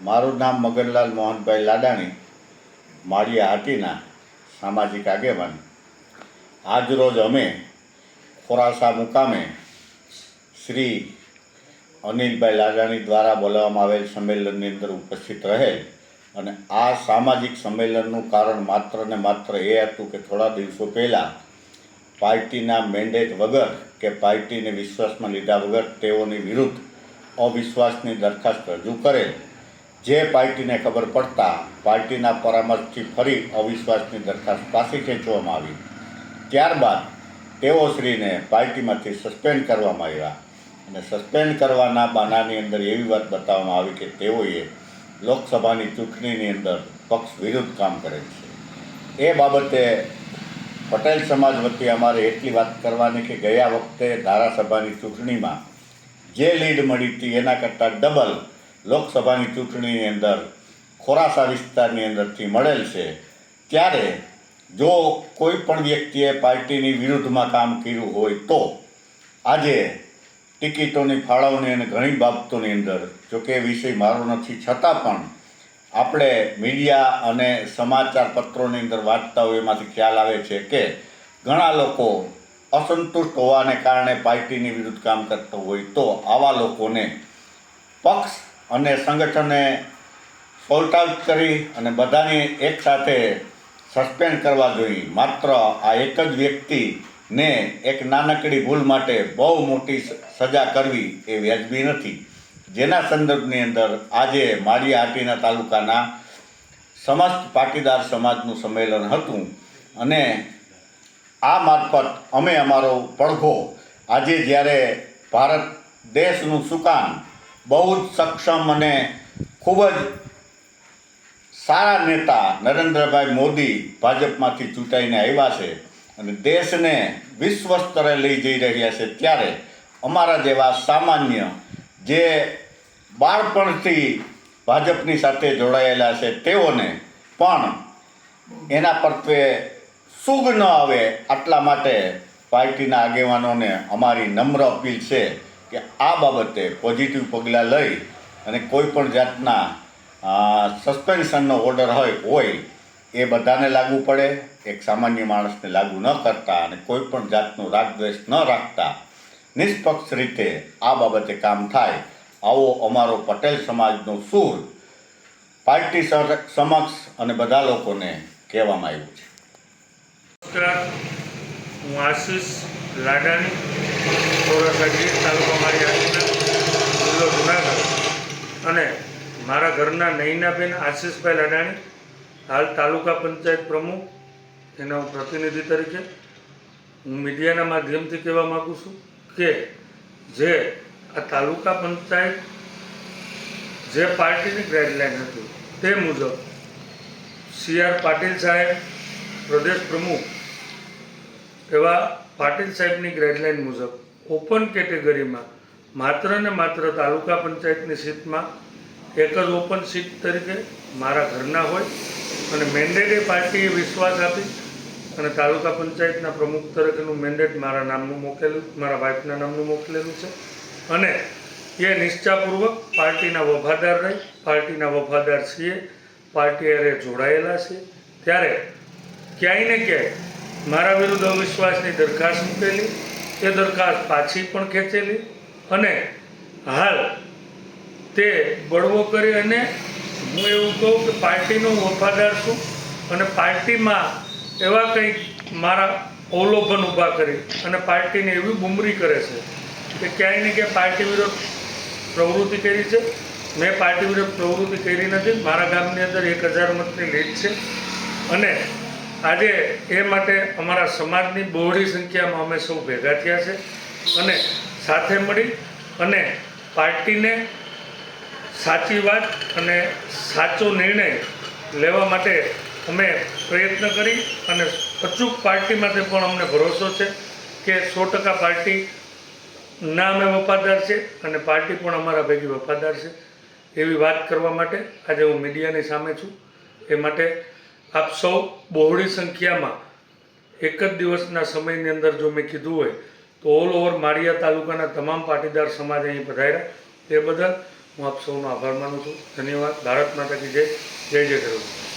મારું નામ મગનલાલ મોહનભાઈ લાડાણી માળિયા હાટીના સામાજિક આગેવાન. આજરોજ અમે ખોરાસા મુકામે શ્રી અનિલભાઈ લાડાણી દ્વારા બોલાવવામાં આવેલ સંમેલનની અંદર ઉપસ્થિત રહેલ અને આ સામાજિક સંમેલનનું કારણ માત્ર ને માત્ર એ હતું કે થોડા દિવસો પહેલાં પાર્ટીના મેન્ડેટ વગર કે પાર્ટીને વિશ્વાસમાં લીધા વગર તેઓની વિરુદ્ધ અવિશ્વાસની દરખાસ્ત રજૂ કરેલ જે પાર્ટીને ખબર પડતા પાર્ટીના પરામર્શથી ફરી અવિશ્વાસની દરખાસ્ત પાછી ખેંચવામાં આવી. ત્યારબાદ તેઓ શ્રીને પાર્ટીમાંથી સસ્પેન્ડ કરવામાં આવ્યા અને સસ્પેન્ડ કરવાના બાનાની અંદર એવી વાત બતાવવામાં આવી કે તેઓએ લોકસભાની ચૂંટણીની અંદર પક્ષ વિરુદ્ધ કામ કરે છે. એ બાબતે પટેલ સમાજ વતી અમારે એટલી વાત કરવાની કે ગયા વખતે ધારાસભાની ચૂંટણીમાં જે લીડ મળી હતી એના કરતાં ડબલ લોકસભાની ચૂંટણીની અંદર ખોરાસા વિસ્તારની અંદરથી મળેલ છે. ત્યારે જો કોઈ પણ વ્યક્તિએ પાર્ટીની વિરુદ્ધમાં કામ કર્યું હોય તો આજે ટિકિટોની ફાળવણી અને ઘણી બાબતોની અંદર જોકે એ વિષય મારો નથી, છતાં પણ આપણે મીડિયા અને સમાચાર પત્રોની અંદર વાંચતા હોય એમાંથી ખ્યાલ આવે છે કે ઘણા લોકો અસંતુષ્ટ હોવાને કારણે પાર્ટીની વિરુદ્ધ કામ કરતો હોય તો આવા લોકોને પક્ષ અને સંગઠને સોલ્ટ આઉટ કરી અને બધાને એકસાથે સસ્પેન્ડ કરવા જોઈએ. માત્ર આ એક જ વ્યક્તિને એક નાનકડી ભૂલ માટે બહુ મોટી સજા કરવી એ વ્યાજબી નથી. જેના સંદર્ભની અંદર આજે મારી હાટીના તાલુકાના સમસ્ત પાટીદાર સમાજનું સંમેલન હતું અને આ મારફત અમે અમારો પડઘો આજે જ્યારે ભારત દેશનું સુકાન બહુ જ સક્ષમ અને ખૂબ જ સારા નેતા નરેન્દ્રભાઈ મોદી ભાજપમાંથી ચૂંટાઈને આવ્યા છે અને દેશને વિશ્વ સ્તરે લઈ જઈ રહ્યા છે ત્યારે અમારા જેવા સામાન્ય જે બાળપણથી ભાજપની સાથે જોડાયેલા છે તેઓને પણ એના પ્રત્યે સુગ ન આવે આટલા માટે પાર્ટીના આગેવાનોને અમારી નમ્ર અપીલ છે કે આ બાબતે પોઝિટિવ પગલાં લઈ અને કોઈ પણ જાતના સસ્પેન્શનનો ઓર્ડર હોય હોય, એ બધાને લાગુ પડે. એક સામાન્ય માણસને લાગુ ન કરતા અને કોઈ પણ જાતનો રાગદ્વેષ ન રાખતા. નિષ્પક્ષ રીતે આ બાબતે કામ થાય. આવો અમારો પટેલ સમાજનો સૂર પાર્ટી સમક્ષ અને બધા લોકોને કહેવામાં આવ્યું છે. હું આશીષ લાડાણી ચોરાસા તાલુકો મારી જિલ્લો જુનાગઢ. અને મારા ઘરના નૈનાબેન આશીષભાઈ લડાણી, હાલ તાલુકા પંચાયત પ્રમુખ, એના પ્રતિનિધિ તરીકે. હું મીડિયાના માધ્યમથી કહેવા માગું છું કે જે આ તાલુકા પંચાયત જે પાર્ટીની ગાઈડલાઈન હતી તે મુજબ સી આર પાટીલ સાહેબ, પ્રદેશ પ્રમુખ એવા પાટીલ સાહેબની ગાઈડલાઇન મુજબ ઓપન કેટેગરીમાં માત્ર ને માત્ર તાલુકા પંચાયતની સીટમાં એક જ ઓપન સીટ તરીકે મારા ઘરના હોય અને મેન્ડેટે પાર્ટીએ વિશ્વાસ આપી અને તાલુકા પંચાયતના પ્રમુખ તરીકેનું મેન્ડેટ મારા નામનું મોકલેલું મારા વાઇફના નામનું મોકલેલું છે. અને એ નિષ્ઠાપૂર્વક પાર્ટીના વફાદાર રહી, પાર્ટીના વફાદાર છીએ, પાર્ટી અરે જોડાયેલા છે ત્યારે ક્યાંય ને ક્યાંય મારા વિરુદ્ધ અવિશ્વાસની દરખાસ્ત મૂકેલી, એ દરખાસ્ત પાછી પણ ખેંચેલી અને હાલ તે બળવો કરી અને હું એવું કહું કે પાર્ટીનો વફાદાર છું અને પાર્ટીમાં એવા કંઈક મારા અવલોકન ઊભા કરી અને પાર્ટીને એવી બુમરી કરે છે કે ક્યાંય ને ક્યાંય પાર્ટી વિરોધ પ્રવૃત્તિ કરી છે. મેં પાર્ટી વિરોધ પ્રવૃત્તિ કરી નથી. મારા ગામની અંદર એક હજાર મતની લીડ છે અને આજે એ માટે અમારા સમાજની બહોળી સંખ્યામાં અમે સૌ ભેગા થયા છે અને સાથે મળી અને પાર્ટીને સાચી વાત અને સાચો નિર્ણય લેવા માટે અમે પ્રયત્ન કરી અને અચૂક પાર્ટી માટે પણ અમને ભરોસો છે કે સો ટકા પાર્ટી ના અમે વફાદાર છે અને પાર્ટી પણ અમારા ભેગી વફાદાર છે. એવી વાત કરવા માટે આજે હું મીડિયાની સામે છું. એ માટે આપ સૌ બહોળી સંખ્યામાં એક જ દિવસના સમયની અંદર જો મેં કીધું હોય, તો ઓલ ઓવર માળિયા તાલુકાના તમામ પાટીદાર સમાજ અહીં પધાર્યા. તે બદલ હું આપ સૌનો આભાર માનું છું. ધન્યવાદ. ભારત માતા કી જય. જય જય છું